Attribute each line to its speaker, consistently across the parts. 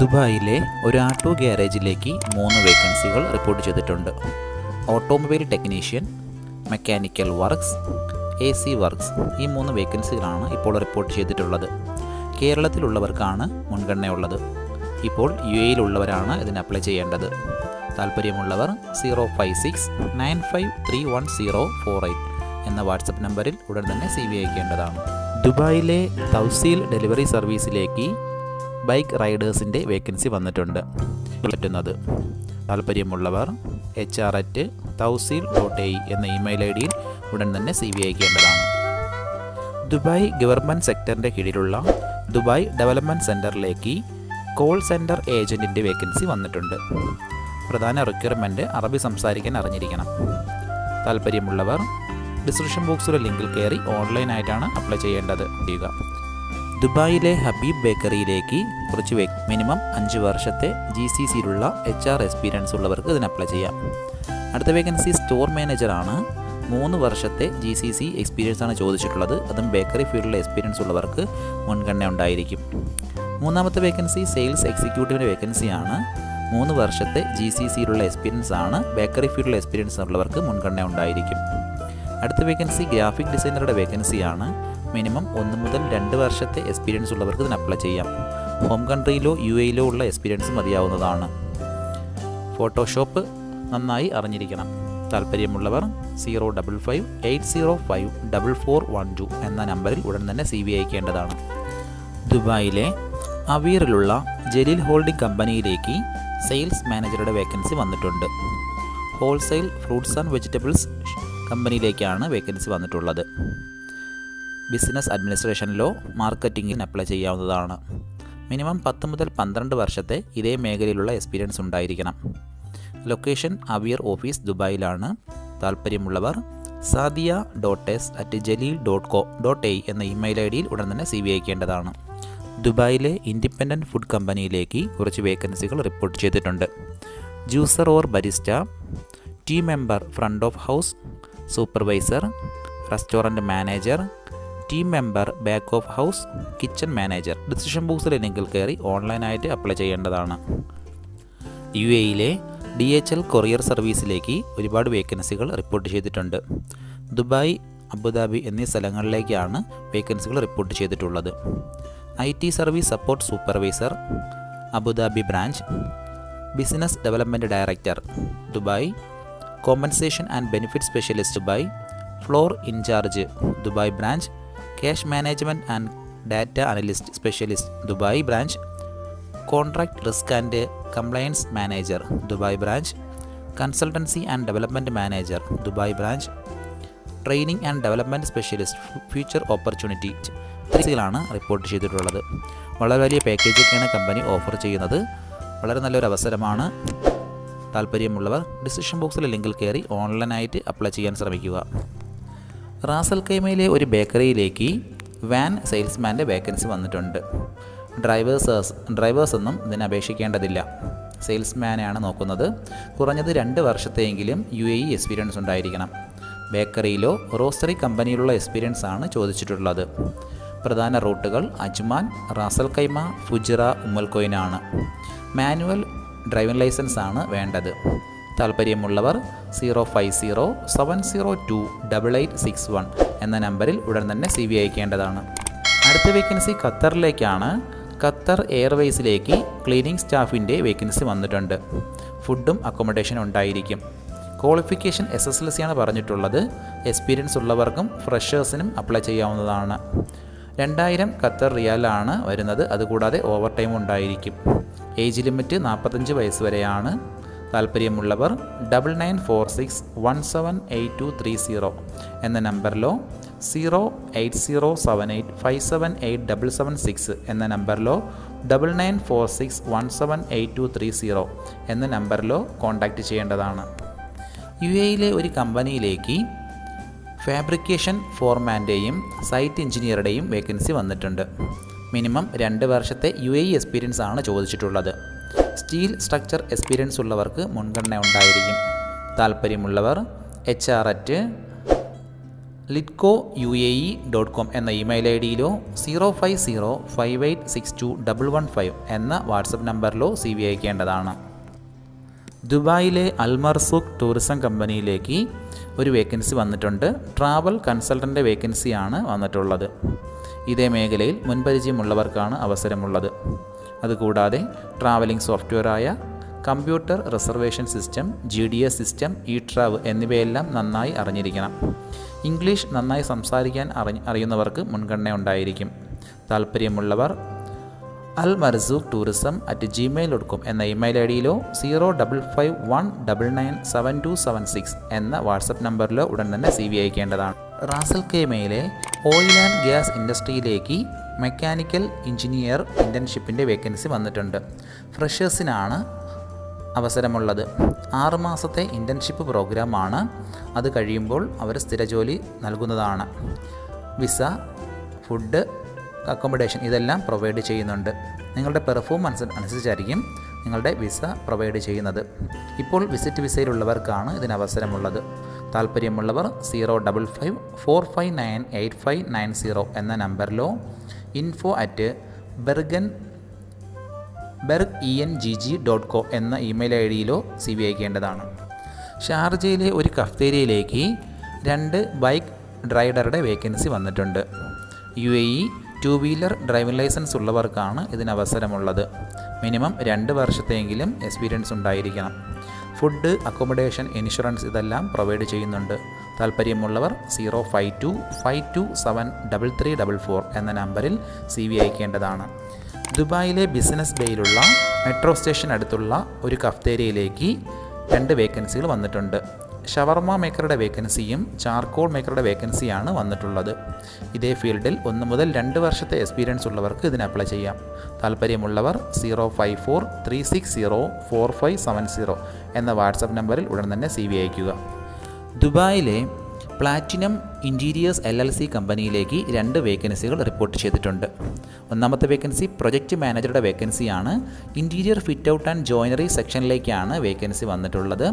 Speaker 1: ദുബായിലെ ഒരു ആട്ടോ ഗ്യാരേജിലേക്ക് മൂന്ന് വേക്കൻസികൾ റിപ്പോർട്ട് ചെയ്തിട്ടുണ്ട്. Automobile technician mechanical works A C works ഈ മൂന്ന് വേക്കൻസികളാണ് ഇപ്പോൾ റിപ്പോർട്ട് ചെയ്തിട്ടുള്ളത്. കേരളത്തിലുള്ളവർക്കാണ് മുൻഗണനയുള്ളത്. ഇപ്പോൾ യു എയിലുള്ളവരാണ് ഇതിന് അപ്ലൈ ചെയ്യേണ്ടത്. താല്പര്യമുള്ളവർ zero five six nine five three one zero four eight എന്ന വാട്സപ്പ് നമ്പറിൽ ഉടൻ തന്നെ സി വി അയക്കേണ്ടതാണ്. ദുബായിലെ തൗസീൽ ഡെലിവറി സർവീസിലേക്ക് ബൈക്ക് റൈഡേഴ്സിന്റെ വേക്കൻസി വന്നിട്ടുണ്ട്. പറ്റുന്നത്. താല്പര്യമുള്ളവർ H R at Tawseel dot A എന്ന ഇമെയിൽ ഐ ഡിയിൽ ഉടൻ തന്നെ സി വി അയക്കേണ്ടതാണ്. ദുബായ് ഗവൺമെന്റ് സെക്ടറിന്റെ കീഴിലുള്ള ദുബായ് ഡെവലപ്മെന്റ് സെന്ററിലേക്ക് കോൾ സെന്റർ ഏജന്റിന്റെ വേക്കൻസി വന്നിട്ടുണ്ട്. പ്രധാന റിക്വയർമെന്റ് അറബി സംസാരിക്കാൻ അറിഞ്ഞിരിക്കണം. താല്പര്യമുള്ളവർ ഡിസ്ക്രിപ്ഷൻ ബോക്സിലെ ലിങ്കിൽ കയറി ഓൺലൈനായിട്ടാണ് അപ്ലൈ ചെയ്യേണ്ടത്. ചെയ്യുക. ദുബായിലെ ഹബീബ് ബേക്കറിയിലേക്ക് കുറച്ച് മിനിമം അഞ്ച് വർഷത്തെ ജി സി സിയിലുള്ള എച്ച് ആർ എക്സ്പീരിയൻസ് ഉള്ളവർക്ക് ഇതിന് അപ്ലൈ ചെയ്യാം. അടുത്ത വേക്കൻസി സ്റ്റോർ മാനേജറാണ് മൂന്ന് വർഷത്തെ ജി സി സി എക്സ്പീരിയൻസ് ആണ് ചോദിച്ചിട്ടുള്ളത്. അതും ബേക്കറി ഫീൽഡിലെ എക്സ്പീരിയൻസ് ഉള്ളവർക്ക് മുൻഗണന ഉണ്ടായിരിക്കും. മൂന്നാമത്തെ വേക്കൻസി സെയിൽസ് എക്സിക്യൂട്ടീവിന്റെ വേക്കൻസിയാണ് മൂന്ന് വർഷത്തെ ജി സി സിയിലുള്ള എക്സ്പീരിയൻസ് ആണ്. ബേക്കറി ഫീൽഡിലെ എക്സ്പീരിയൻസ് ഉള്ളവർക്ക് മുൻഗണന ഉണ്ടായിരിക്കും. അടുത്ത വേക്കൻസി ഗ്രാഫിക് ഡിസൈനറുടെ വേക്കൻസിയാണ് മിനിമം ഒന്ന് മുതൽ രണ്ട് വർഷത്തെ എക്സ്പീരിയൻസ് ഉള്ളവർക്ക് ഇതിന് അപ്ലൈ ചെയ്യാം. ഹോം കൺട്രിയിലോ യു എയിലോ ഉള്ള എക്സ്പീരിയൻസ് മതിയാവുന്നതാണ്. ഫോട്ടോഷോപ്പ് നന്നായി അറിഞ്ഞിരിക്കണം. താല്പര്യമുള്ളവർ zero double five eight zero five double four one two എന്ന നമ്പറിൽ ഉടൻ തന്നെ സി വി അയക്കേണ്ടതാണ്. ദുബായിലെ അവീറിലുള്ള ജലീൽ ഹോൾഡിംഗ് കമ്പനിയിലേക്ക് സെയിൽസ് മാനേജറുടെ വേക്കൻസി വന്നിട്ടുണ്ട്. ഹോൾസെയിൽ ഫ്രൂട്ട്സ് ആൻഡ് വെജിറ്റബിൾസ് കമ്പനിയിലേക്കാണ് വേക്കൻസി വന്നിട്ടുള്ളത്. ബിസിനസ് അഡ്മിനിസ്ട്രേഷനിലോ മാർക്കറ്റിങ്ങിന് അപ്ലൈ ചെയ്യാവുന്നതാണ്. മിനിമം പത്ത് മുതൽ പന്ത്രണ്ട് വർഷത്തെ ഇതേ മേഖലയിലുള്ള എക്സ്പീരിയൻസ് ഉണ്ടായിരിക്കണം. ലൊക്കേഷൻ അവിയർ ഓഫീസ് ദുബായിലാണ്. താല്പര്യമുള്ളവർ Sadia dot S at Jaleel dot co dot A എന്ന ഇമെയിൽ ഐ ഡിയിൽ ഉടൻ തന്നെ സി വി അയക്കേണ്ടതാണ്. ദുബായിലെ ഇൻഡിപെൻഡന്റ് ഫുഡ് കമ്പനിയിലേക്ക് കുറച്ച് വേക്കൻസികൾ റിപ്പോർട്ട് ചെയ്തിട്ടുണ്ട്. Juicer or barista team member front of house supervisor restaurant manager team member back of house kitchen manager decision ബോക്സിൽ ലിങ്കിൽ കയറി ഓൺലൈനായിട്ട് അപ്ലൈ ചെയ്യേണ്ടതാണ്. യു എയിലെ ഡി എച്ച് എൽ കൊറിയർ സർവീസിലേക്ക് ഒരുപാട് വേക്കൻസികൾ റിപ്പോർട്ട് ചെയ്തിട്ടുണ്ട്. ദുബായ് അബുദാബി എന്നീ സ്ഥലങ്ങളിലേക്കാണ് വേക്കൻസികൾ റിപ്പോർട്ട് ചെയ്തിട്ടുള്ളത്. I T service support supervisor Abu Dhabi branch business development director Dubai compensation and benefit specialist Dubai floor in charge Dubai branch cash management and data analyst specialist Dubai branch contract risk and compliance manager Dubai branch consultancy and development manager Dubai branch training and development specialist future opportunity ാണ് report ചെയ്തിട്ടുള്ളത്. വളരെ വലിയ പാക്കേജൊക്കെയാണ് company offer ചെയ്യുന്നത്. വളരെ നല്ലൊരു അവസരമാണ്. താല്പര്യമുള്ളവർ decision ബോക്സിലെ ലിങ്കിൽ കയറി ഓൺലൈനായിട്ട് അപ്ലൈ ചെയ്യാൻ ശ്രമിക്കുക. റാസൽ കൈമയിലെ ഒരു ബേക്കറിയിലേക്ക് വാൻ സെയിൽസ്മാന്റെ വേക്കൻസി വന്നിട്ടുണ്ട്. ഡ്രൈവേഴ്സേഴ്സ് ഡ്രൈവേഴ്സ് ഒന്നും ഇതിന് അപേക്ഷിക്കേണ്ടതില്ല. സെയിൽസ്മാനെയാണ് നോക്കുന്നത്. കുറഞ്ഞത് രണ്ട് വർഷത്തെയെങ്കിലും യു എ ഇ എക്സ്പീരിയൻസ് ഉണ്ടായിരിക്കണം. ബേക്കറിയിലോ റോസ്റ്ററി കമ്പനിയിലുള്ള എക്സ്പീരിയൻസ് ആണ് ചോദിച്ചിട്ടുള്ളത്. പ്രധാന റൂട്ടുകൾ Ajman Ras al Khaimah Fujairah ഉമ്മൽക്കോയിനാണ് manual driving licence ആണ് വേണ്ടത്. താല്പര്യമുള്ളവർ zero five zero seven zero two double eight six one എന്ന നമ്പറിൽ ഉടൻ തന്നെ സി വി അയക്കേണ്ടതാണ്. അടുത്ത വേക്കൻസി ഖത്തറിലേക്കാണ്. ഖത്തർ എയർവേസിലേക്ക് ക്ലീനിങ് സ്റ്റാഫിന്റെ വേക്കൻസി വന്നിട്ടുണ്ട്. ഫുഡും അക്കോമഡേഷനും ഉണ്ടായിരിക്കും. Qualification S S L C ആണ് പറഞ്ഞിട്ടുള്ളത്. എക്സ്പീരിയൻസ് ഉള്ളവർക്കും ഫ്രഷേഴ്സിനും അപ്ലൈ ചെയ്യാവുന്നതാണ്. രണ്ടായിരം ഖത്തർ റിയാലാണ് വരുന്നത്. അതുകൂടാതെ ഓവർ ടൈം ഉണ്ടായിരിക്കും. ഏജ് ലിമിറ്റ് നാൽപ്പത്തഞ്ച് വയസ്സ് വരെയാണ്. താല്പര്യമുള്ളവർ double nine four six one seven eight two three zero എന്ന നമ്പറിലോ zero eight zero seven eight five seven eight double seven six എന്ന നമ്പറിലോ double nine four six one seven eight two three zero എന്ന നമ്പറിലോ contact ചെയ്യേണ്ടതാണ്. U എയിലെ ഒരു കമ്പനിയിലേക്ക് fabrication ഫോർമാന്റെയും site എഞ്ചിനീയറുടെയും വേക്കൻസി വന്നിട്ടുണ്ട്. മിനിമം രണ്ട് വർഷത്തെ യു എ എക്സ്പീരിയൻസ് ആണ് ചോദിച്ചിട്ടുള്ളത്. സ്റ്റീൽ സ്ട്രക്ചർ എക്സ്പീരിയൻസ് ഉള്ളവർക്ക് മുൻഗണന ഉണ്ടായിരിക്കും. താല്പര്യമുള്ളവർ H R at Litco U A E dot com എന്ന email I ഡിയിലോ zero five zero five eight six two double one five എന്ന വാട്സപ്പ് നമ്പറിലോ സി വി അയക്കേണ്ടതാണ്. ദുബായിലെ അൽമർസുഖ് ടൂറിസം കമ്പനിയിലേക്ക് ഒരു വേക്കൻസി വന്നിട്ടുണ്ട്. ട്രാവൽ കൺസൾട്ടന്റ് വേക്കൻസിയാണ് വന്നിട്ടുള്ളത്. ഇതേ മേഖലയിൽ മുൻപരിചയമുള്ളവർക്കാണ് അവസരമുള്ളത്. അതുകൂടാതെ travelling സോഫ്റ്റ്വെയറായ computer reservation system G D S system E Trav എന്നിവയെല്ലാം നന്നായി അറിഞ്ഞിരിക്കണം. ഇംഗ്ലീഷ് നന്നായി സംസാരിക്കാൻ അറി അറിയുന്നവർക്ക് മുൻഗണന ഉണ്ടായിരിക്കും. താല്പര്യമുള്ളവർ Al Marzouq tourism at Gmail dot com എന്ന email I ഡിയിലോ zero double five one double nine seven two seven six എന്ന വാട്സപ്പ് നമ്പറിലോ ഉടൻ തന്നെ സി വി അയക്കേണ്ടതാണ്. റാസൽ കെമയിലെ ഓയിൽ ആൻഡ് ഗ്യാസ് ഇൻഡസ്ട്രിയിലേക്ക് മെക്കാനിക്കൽ എഞ്ചിനീയർ ഇന്റേൺഷിപ്പിന്റെ വേക്കൻസി വന്നിട്ടുണ്ട്. ഫ്രഷേഴ്സിനാണ് അവസരമുള്ളത്. ആറുമാസത്തെ ഇന്റേൺഷിപ്പ് പ്രോഗ്രാമാണ്. അത് കഴിയുമ്പോൾ അവർ സ്ഥിരജോലി നൽകുന്നതാണ്. വിസ ഫുഡ് അക്കോമഡേഷൻ ഇതെല്ലാം പ്രൊവൈഡ് ചെയ്യുന്നുണ്ട്. നിങ്ങളുടെ പെർഫോമൻസ് അനുസരിച്ചായിരിക്കും നിങ്ങളുടെ വിസ പ്രൊവൈഡ് ചെയ്യുന്നത്. ഇപ്പോൾ വിസിറ്റ് വിസയിലുള്ളവർക്കാണ് ഇതിന് അവസരമുള്ളത്. താല്പര്യമുള്ളവർ zero double five four five nine eight five nine zero എന്ന നമ്പറിലോ info at Bergen Berg E N G G dot co എന്ന ഇമെയിൽ ഐ ഡിയിലോ സി ബി അയക്കേണ്ടതാണ്. ഷാർജയിലെ ഒരു കഫ്തേരിയയിലേക്ക് രണ്ട് ബൈക്ക് ഡ്രൈഡറുടെ വേക്കൻസി വന്നിട്ടുണ്ട്. U A E two wheeler driving licence ഉള്ളവർക്കാണ് ഇതിന് അവസരമുള്ളത് മിനിമം രണ്ട് വർഷത്തെങ്കിലും എക്സ്പീരിയൻസ് ഉണ്ടായിരിക്കണം. ഫുഡ് അക്കോമഡേഷൻ ഇൻഷുറൻസ് ഇതെല്ലാം പ്രൊവൈഡ് ചെയ്യുന്നുണ്ട്. താല്പര്യമുള്ളവർ zero five two five two seven double three double four എന്ന നമ്പറിൽ സി വി അയക്കേണ്ടതാണ്. ദുബായിലെ ബിസിനസ് ബേയിലുള്ള മെട്രോ സ്റ്റേഷൻ അടുത്തുള്ള ഒരു കഫ്തേരിയയിലേക്ക് രണ്ട് വേക്കൻസികൾ വന്നിട്ടുണ്ട്. ഷവർമ മേക്കറുടെ വേക്കൻസിയും ചാർക്കോൾ മേക്കറുടെ വേക്കൻസിയാണ് വന്നിട്ടുള്ളത്. ഇതേ ഫീൽഡിൽ ഒന്ന് മുതൽ രണ്ട് വർഷത്തെ എക്സ്പീരിയൻസ് ഉള്ളവർക്ക് ഇതിന് അപ്ലൈ ചെയ്യാം. താല്പര്യമുള്ളവർ zero five four three six zero four five seven zero എന്ന വാട്സപ്പ് നമ്പറിൽ ഉടൻ തന്നെ സി വി അയയ്ക്കുക. ദുബായിലെ platinum interiors L L C കമ്പനിയിലേക്ക് രണ്ട് വേക്കൻസികൾ റിപ്പോർട്ട് ചെയ്തിട്ടുണ്ട്. ഒന്നാമത്തെ വേക്കൻസി പ്രൊജക്റ്റ് മാനേജറുടെ വേക്കൻസിയാണ്. Interior fit out and joinery സെക്ഷനിലേക്കാണ് vacancy വന്നിട്ടുള്ളത്.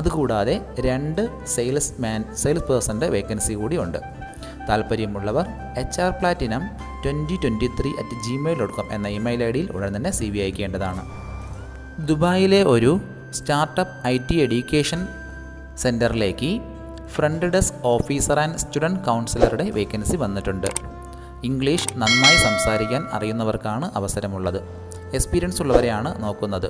Speaker 1: അതുകൂടാതെ രണ്ട് സെയിൽസ് മാൻ സെയിൽസ് പേഴ്സന്റെ വേക്കൻസി കൂടിയുണ്ട് താല്പര്യമുള്ളവർ H R platinum twenty twenty three at Gmail dot com എന്ന ഇമെയിൽ ഐ ഡിയിൽ ഉടൻ തന്നെ സി വി അയക്കേണ്ടതാണ്. ദുബായിലെ ഒരു സ്റ്റാർട്ടപ്പ് ഐ ടി എഡ്യൂക്കേഷൻ സെന്ററിലേക്ക് front desk officer and student കൗൺസിലറുടെ vacancy വന്നിട്ടുണ്ട്. ഇംഗ്ലീഷ് നന്നായി സംസാരിക്കാൻ അറിയുന്നവർക്കാണ് അവസരമുള്ളത്. എക്സ്പീരിയൻസ് ഉള്ളവരെയാണ് നോക്കുന്നത്.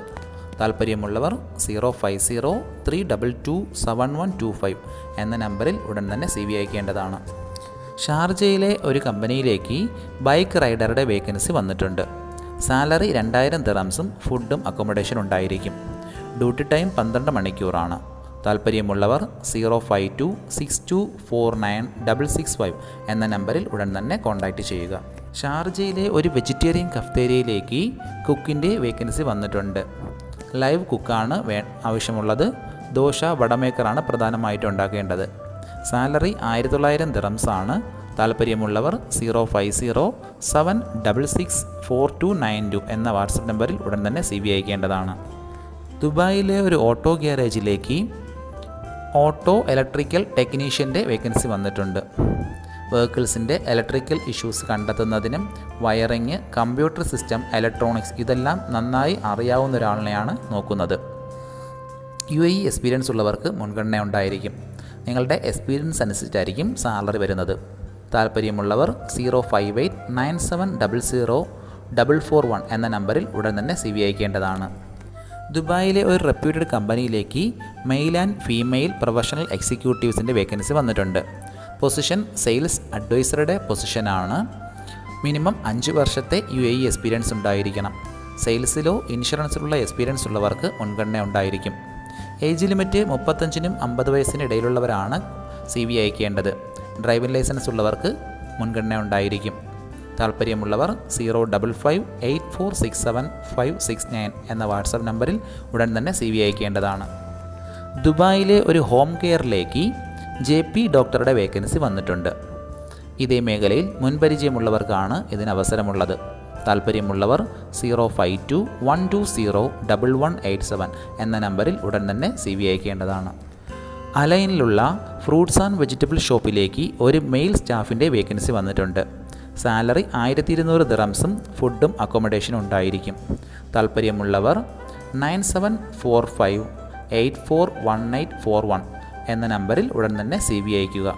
Speaker 1: താല്പര്യമുള്ളവർ zero five zero three double two seven one two five എന്ന നമ്പറിൽ ഉടൻ തന്നെ സി വി അയക്കേണ്ടതാണ്. ഷാർജയിലെ ഒരു കമ്പനിയിലേക്ക് ബൈക്ക് റൈഡറുടെ വേക്കൻസി വന്നിട്ടുണ്ട്. സാലറി രണ്ടായിരം ദിറംസും ഫുഡും അക്കോമഡേഷൻ ഉണ്ടായിരിക്കും. ഡ്യൂട്ടി ടൈം പന്ത്രണ്ട് മണിക്കൂറാണ്. താല്പര്യമുള്ളവർ zero five two six two four nine double six five എന്ന നമ്പറിൽ ഉടൻ തന്നെ കോൺടാക്റ്റ് ചെയ്യുക. ഷാർജയിലെ ഒരു വെജിറ്റേറിയൻ കഫ്തേരിയയിലേക്ക് കുക്കിന്റെ വേക്കൻസി വന്നിട്ടുണ്ട്. ലൈവ് കുക്കാണ് വേ ആവശ്യമുള്ളത്. ദോശ വടമേക്കറാണ് പ്രധാനമായിട്ട് ഉണ്ടാക്കേണ്ടത്. സാലറി ആയിരത്തി തൊള്ളായിരം ദിറംസ് ആണ് താല്പര്യമുള്ളവർ zero five zero seven double six four two nine two എന്ന വാട്സപ്പ് നമ്പറിൽ ഉടൻ തന്നെ സി ബി അയക്കേണ്ടതാണ്. ദുബായിലെ ഒരു ഓട്ടോ ഗ്യാരേജിലേക്ക് ഓട്ടോ ഇലക്ട്രിക്കൽ ടെക്നീഷ്യന്റെ വേക്കൻസി വന്നിട്ടുണ്ട്. വെഹിക്കിൾസിന്റെ ഇലക്ട്രിക്കൽ ഇഷ്യൂസ് കണ്ടെത്തുന്നതിനും വയറിങ് കമ്പ്യൂട്ടർ സിസ്റ്റം ഇലക്ട്രോണിക്സ് ഇതെല്ലാം നന്നായി അറിയാവുന്ന ഒരാളിനെയാണ് നോക്കുന്നത്. യു എ എക്സ്പീരിയൻസ് ഉള്ളവർക്ക് മുൻഗണന ഉണ്ടായിരിക്കും. നിങ്ങളുടെ എക്സ്പീരിയൻസ് അനുസരിച്ചായിരിക്കും സാലറി വരുന്നത്. താല്പര്യമുള്ളവർ zero five eight nine seven double zero double four one എന്ന നമ്പറിൽ ഉടൻ തന്നെ സി വി അയക്കേണ്ടതാണ്. ദുബായിലെ ഒരു റെപ്യൂട്ടഡ് കമ്പനിയിലേക്ക് മെയിൽ ആൻഡ് ഫീമെയിൽ പ്രൊഫഷണൽ എക്സിക്യൂട്ടീവ്സിന്റെ വേക്കൻസി വന്നിട്ടുണ്ട്. പൊസിഷൻ സെയിൽസ് അഡ്വൈസറുടെ പൊസിഷനാണ് മിനിമം അഞ്ച് വർഷത്തെ യു എ ഇ എക്സ്പീരിയൻസ് ഉണ്ടായിരിക്കണം. സെയിൽസിലോ ഇൻഷുറൻസിലുള്ള എക്സ്പീരിയൻസ് ഉള്ളവർക്ക് മുൻഗണന ഉണ്ടായിരിക്കും. ഏജ് ലിമിറ്റ് മുപ്പത്തഞ്ചിനും അമ്പത് വയസ്സിന് ഇടയിലുള്ളവരാണ് സി വി അയക്കേണ്ടത് ഡ്രൈവിംഗ് ലൈസൻസ് ഉള്ളവർക്ക് മുൻഗണന ഉണ്ടായിരിക്കും. താല്പര്യമുള്ളവർ zero double five eight four six seven five six nine എന്ന വാട്സപ്പ് നമ്പറിൽ ഉടൻ തന്നെ സി വി അയക്കേണ്ടതാണ്. ദുബായിലെ ഒരു ഹോം കെയറിലേക്ക് ജെ പി ഡോക്ടറുടെ വേക്കൻസി വന്നിട്ടുണ്ട്. ഇതേ മേഖലയിൽ മുൻപരിചയമുള്ളവർക്കാണ് ഇതിന് അവസരമുള്ളത് താല്പര്യമുള്ളവർ zero five two one two zero double one eight seven എന്ന നമ്പറിൽ ഉടൻ തന്നെ സി വി അയക്കേണ്ടതാണ്. അലൈനിലുള്ള ഫ്രൂട്ട്സ് ആൻഡ് വെജിറ്റബിൾ ഷോപ്പിലേക്ക് ഒരു മെയിൽ സ്റ്റാഫിന്റെ വേക്കൻസി വന്നിട്ടുണ്ട്. സാലറി ആയിരത്തി ഇരുന്നൂറ് ദിറംസും ഫുഡും അക്കോമഡേഷനും ഉണ്ടായിരിക്കും. താല്പര്യമുള്ളവർ nine seven four five eight four one eight four one എന്ന നമ്പറിൽ ഉടൻ തന്നെ സി വി അയക്കുക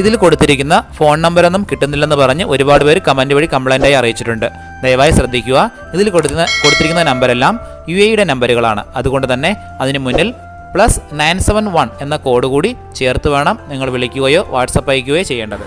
Speaker 1: ഇതിൽ കൊടുത്തിരിക്കുന്ന ഫോൺ നമ്പറൊന്നും കിട്ടുന്നില്ലെന്ന് പറഞ്ഞ് ഒരുപാട് പേര് കമന്റ് വഴി കംപ്ലൈന്റായി അറിയിച്ചിട്ടുണ്ട്. ദയവായി ശ്രദ്ധിക്കുക. ഇതിൽ കൊടുക്കുന്ന കൊടുത്തിരിക്കുന്ന നമ്പരെല്ലാം യു എയുടെ നമ്പറുകളാണ്. അതുകൊണ്ട് തന്നെ അതിന് മുന്നിൽ പ്ലസ് നയൻ സെവൻ വൺ എന്ന കോഡ് കൂടി ചേർത്ത് വേണം നിങ്ങൾ വിളിക്കുകയോ വാട്സപ്പ് അയക്കുകയോ ചെയ്യേണ്ടത്.